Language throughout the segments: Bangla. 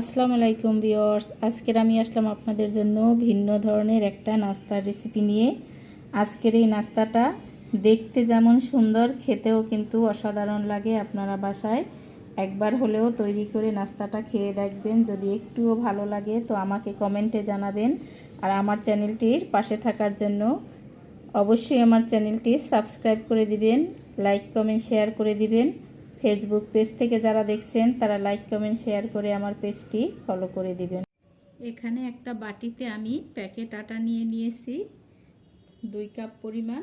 আসসালামু আলাইকুম বিয়র্স আজকের আমি আসলাম আপনাদের জন্য ভিন্ন ধরনের একটা নাস্তার রেসিপি নিয়ে। আজকের এই নাস্তাটা দেখতে যেমন সুন্দর, খেতেও কিন্তু অসাধারণ লাগে আপনারা বাসায়। একবার হলেও তৈরি করে নাস্তাটা খেয়ে দেখবেন, যদি একটুও ভালো লাগে তো আমাকে কমেন্টে জানাবেন। আর আমার চ্যানেলটির পাশে থাকার জন্য অবশ্যই আমার চ্যানেলটি সাবস্ক্রাইব করে দিবেন, লাইক, কমেন্ট, শেয়ার করে দিবেন। ফেসবুক পেজ থেকে যারা দেখছেন, তারা লাইক কমেন্ট শেয়ার করে আমার পেজটি ফলো করে দিবেন। এখানে একটা বাটিতে আমি প্যাকেট আটা নিয়ে নিয়েছি। দুই কাপ পরিমাণ।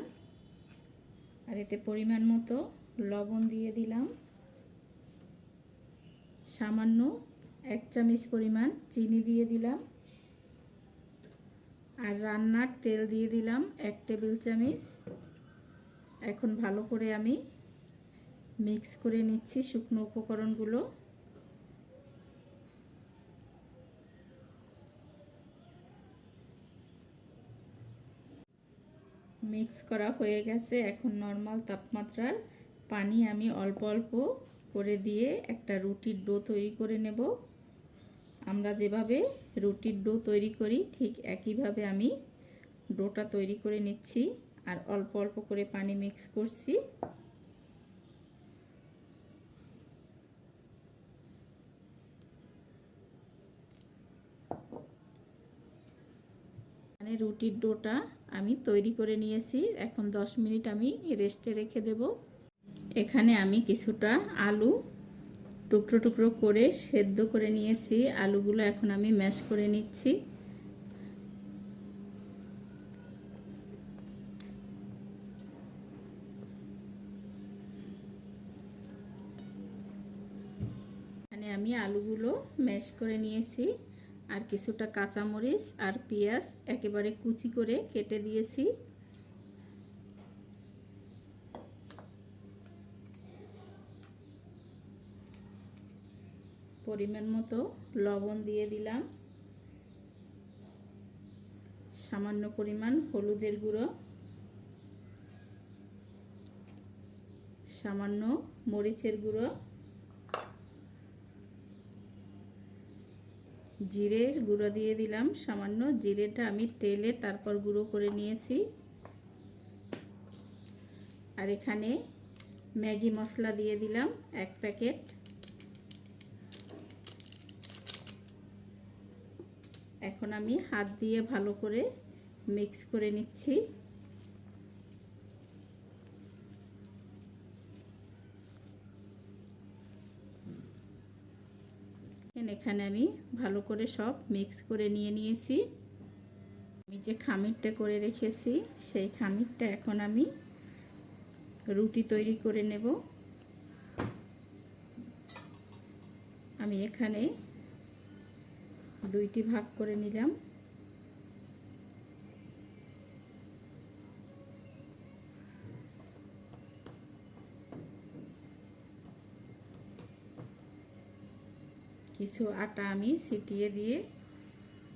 আর এতে পরিমাণ মতো লবণ দিয়ে দিলাম। সামান্য এক চামচ পরিমাণ চিনি দিয়ে দিলাম। আর রান্নার তেল দিয়ে দিলাম এক টেবিল চামচ। এখন ভালো করে আমি মিক্স করে নিচ্ছি শুকনো উপকরণগুলো। মিক্স করা হয়ে গেছে এখন নর্মাল তাপমাত্রার পানি আমি অল্প অল্প করে দিয়ে একটা রুটির ডো তৈরি করে নেব। আমরা যেভাবে রুটির ডো তৈরি করি ঠিক একইভাবে আমি ডোটা তৈরি করে নিচ্ছি আর অল্প অল্প করে পানি মিক্স করছি। রুটির ডোটা আমি তৈরি করে নিয়েছি। এখন 10 মিনিট আমি রেস্টে রেখে দেব। এখানে আমি কিছুটা আলু টুকরো টুকরো করে সেদ্ধ করে নিয়েছি। আলুগুলো এখন আমি ম্যাশ করে নিচ্ছি। এখানে আমি আলুগুলো ম্যাশ করে নিয়েছি। আর কিছুটা কাঁচামরিচ আর পেঁয়াজ একেবারে কুচি করে কেটে দিয়েছি। পরিমাণ মতো লবণ দিয়ে দিলাম। সামান্য পরিমাণ হলুদের গুঁড়ো। সামান্য মরিচের গুঁড়ো। জিরের গুঁড়ো দিয়ে দিলাম। সামান্য জিরেটা আমি তেলে তারপর গুঁড়ো করে নিয়েছি। আর এখানে ম্যাগি মশলা দিয়ে দিলাম এক প্যাকেট। এখন আমি হাত দিয়ে ভালো করে মিক্স করে নিচ্ছি। এখানে আমি ভালো করে সব মিক্স করে নিয়ে নিয়েছি। আমি যে খামিরটা করে রেখেছি, সেই খামিরটা এখন আমি রুটি তৈরি করে নেব। আমি এখানে দুইটি ভাগ করে নিলাম। কিছু আটা আমি ছিটিয়ে দিয়ে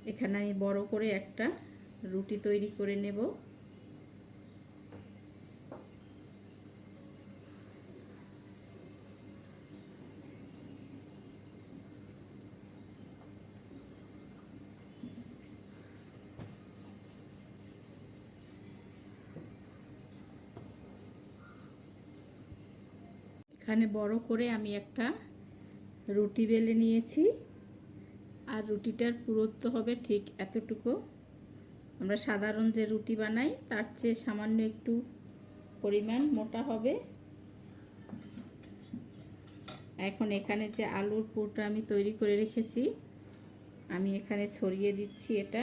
এখানে আমি বড় করে একটা রুটি তৈরি করে নেব। এখানে বড় করে আমি একটা রুটি বেলে নিয়েছি। আর রুটিটার পুরোত্ব হবে ঠিক এতটুকু। আমরা সাধারণ যে রুটি বানাই, তার চেয়ে সামান্য একটু পরিমাণ মোটা হবে। এখন এখানে যে আলুর পুরটা আমি তৈরি করে রেখেছি, আমি এখানে ছড়িয়ে দিচ্ছি এটা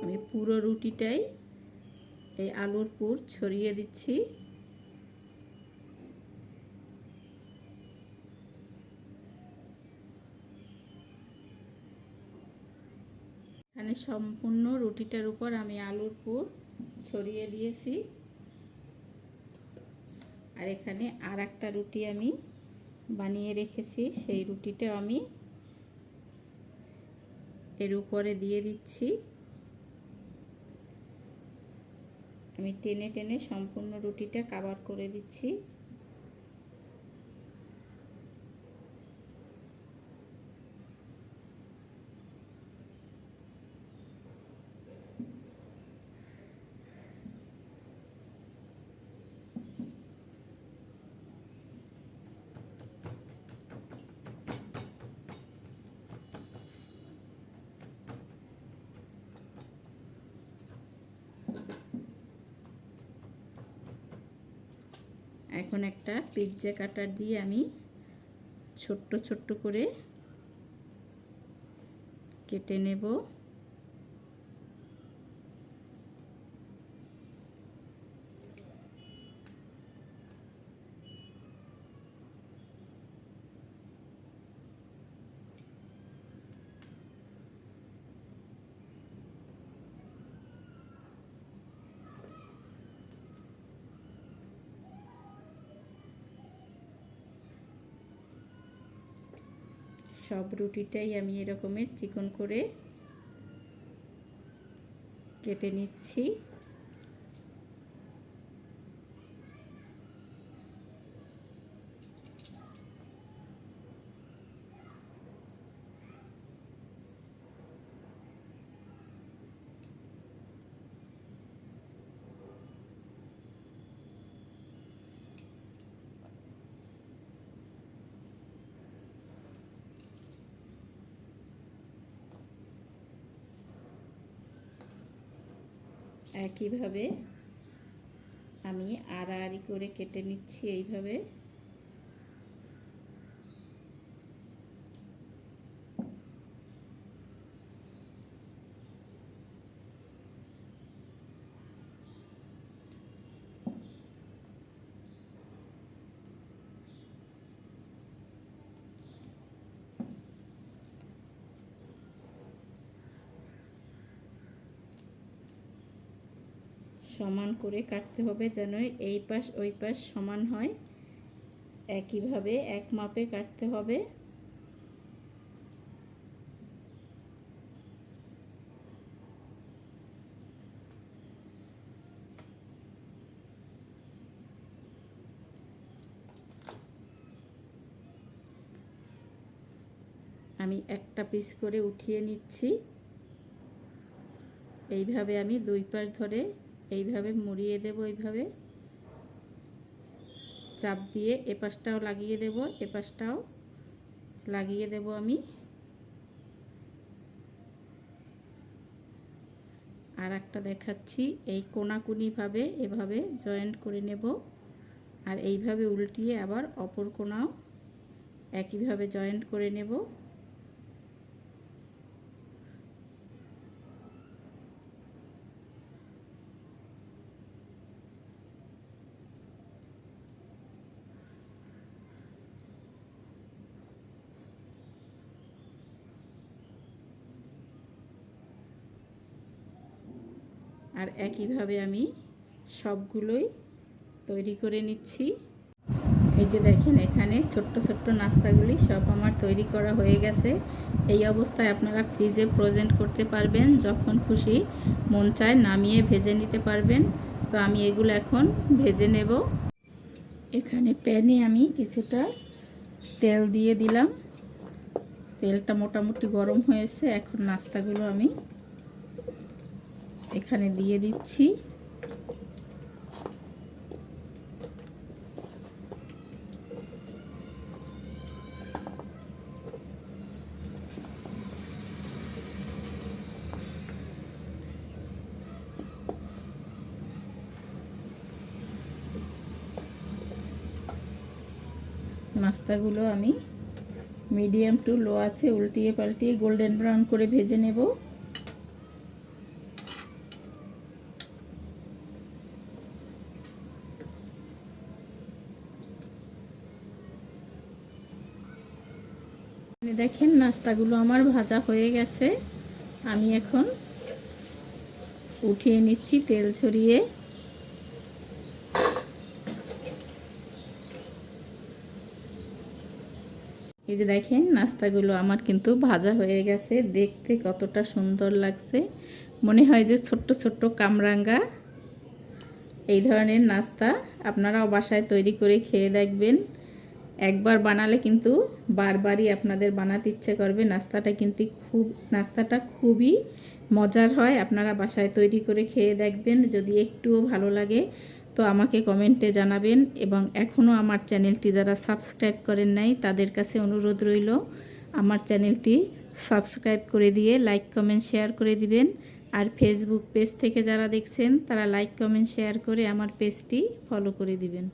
আমি পুরো রুটিটাই এই আলুর পুর ছড়িয়ে দিচ্ছি। এখানে সম্পূর্ণ রুটিটার উপর আমি আলুর পুর ছড়িয়ে দিয়েছি। আর এখানে আর একটা রুটি আমি বানিয়ে রেখেছি, সেই রুটিটাও আমি এর উপরে দিয়ে দিচ্ছি। আমি টেনে টেনে সম্পূর্ণ রুটিটা কাবার করে দিচ্ছি। এখন একটা পিৎজা কাটার দিয়ে আমি ছোট্ট ছোট্ট করে কেটে নেব। সব রুটিটাই আমি এরকমের চিকন করে কেটে নিচ্ছি। একইভাবে আমি আড়াআড়ি করে কেটে নিচ্ছি এইভাবে। সমান করে কাটতে হবে যেন এই পাশ ওই পাশ সমান হয়। একইভাবে এক মাপে কাটতে হবে। আমি একটা পিস করে উঠিয়ে নিচ্ছি। এইভাবে আমি দুই পাশ ধরে এইভাবে মুড়িয়ে দেব এইভাবে। চাপ দিয়ে এ পাশটাও লাগিয়ে দেব এ পাশটাও লাগিয়ে দেব আমি। আর একটা দেখাচ্ছি, এই কোনাকুনিভাবে এভাবে জয়েন্ট করে নেব। আর এইভাবে উল্টিয়ে আবার অপর কোনাও একইভাবে জয়েন্ট করে নেব। আর একইভাবে আমি সবগুলোই তৈরি করে নিচ্ছি। এই যে দেখেন, এখানে ছোট্ট ছোট্ট নাস্তাগুলি সব আমার তৈরি করা হয়ে গেছে। এই অবস্থায় আপনারা ফ্রিজে প্রেজেন্ট করতে পারবেন, যখন খুশি মন চায় নামিয়ে ভেজে নিতে পারবেন। তো আমি এগুলো এখন ভেজে নেব। এখানে প্যানে আমি কিছুটা তেল দিয়ে দিলাম। তেলটা মোটামুটি গরম হয়েছে, এখন নাস্তাগুলো আমি এখানে দিয়ে দিচ্ছি। নাস্তাগুলো আমি মিডিয়াম টু লো আছে, উল্টিয়ে পাল্টিয়ে গোল্ডেন ব্রাউন করে ভেজে নেব। দেখেন, নাস্তাগুলো আমার ভাজা হয়ে গেছে। আমি এখন উঠিয়ে নিচ্ছি তেল ছড়িয়ে এই যে দেখেন, নাস্তাগুলো আমার কিন্তু ভাজা হয়ে গেছে। দেখতে কতটা সুন্দর লাগছে। মনে হয় যে ছোট্ট ছোট্ট কামরাঙ্গা। এই ধরনের নাস্তা আপনারাও বাসায় তৈরি করে খেয়ে দেখবেন। একবার বানালে কিন্তু বারবারই আপনাদের বানাতে ইচ্ছে করবে। নাস্তাটা কিন্তু খুব, নাস্তাটা খুবই মজার হয়। আপনারা বাসায় তৈরি করে খেয়ে দেখবেন, যদি একটুও ভালো লাগে তো আমাকে কমেন্টে জানাবেন এবং এখনও আমার চ্যানেলটি যারা সাবস্ক্রাইব করেন নাই, তাদের কাছে অনুরোধ রইল, আমার চ্যানেলটি সাবস্ক্রাইব করে দিয়ে লাইক, কমেন্ট, শেয়ার করে দিবেন। আর ফেসবুক পেজ থেকে যারা দেখছেন, তারা লাইক, কমেন্ট, শেয়ার করে আমার পেজটি ফলো করে দিবেন।